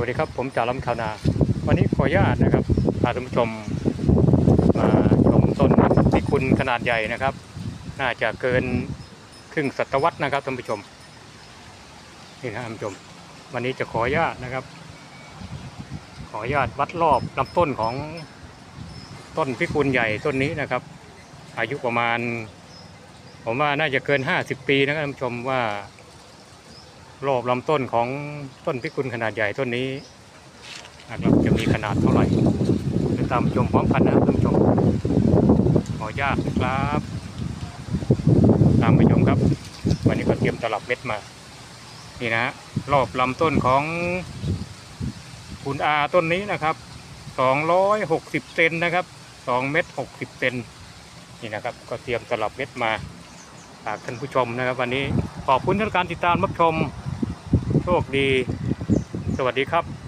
วัสดีครับผมจ่าลำชาวนา วันนี้ขออนุญาตนะครับพาท่านผู้ชมมาชมต้นพิกุลขนาดใหญ่นะครับ น่าจะเกินครึ่งศตวรรษนะครับท่านผู้ชมนี่นะท่านผู้ชม วันนี้จะขออนุญาตนะครับ ขออนุญาตวัดรอบลำต้นของต้นพิกุลใหญ่ต้นนี้นะครับ อายุประมาณ ผมว่าน่าจะเกิน 50 ปีนะครับท่านผู้ชมว่า รอบลำต้นของต้นพิกุลขนาดใหญ่ต้นนี้นะครับจะมีขนาดเท่าไหร่ไปตามชมพร้อมกันนะครับท่านผู้ชมขออนุญาตครับ ตามไปชมครับ วันนี้ก็เตรียมตลับเม็ดมา นี่นะฮะรอบลำต้นของคุณอาต้นนี้นะครับ260เซนนะครับ2เม็ด60เซนนี่นะครับ ก็เตรียมตลับเม็ดมาฝากท่านผู้ชมนะครับ วันนี้ขอบคุณทุกการติดตามรับชม โชคดี สวัสดีครับ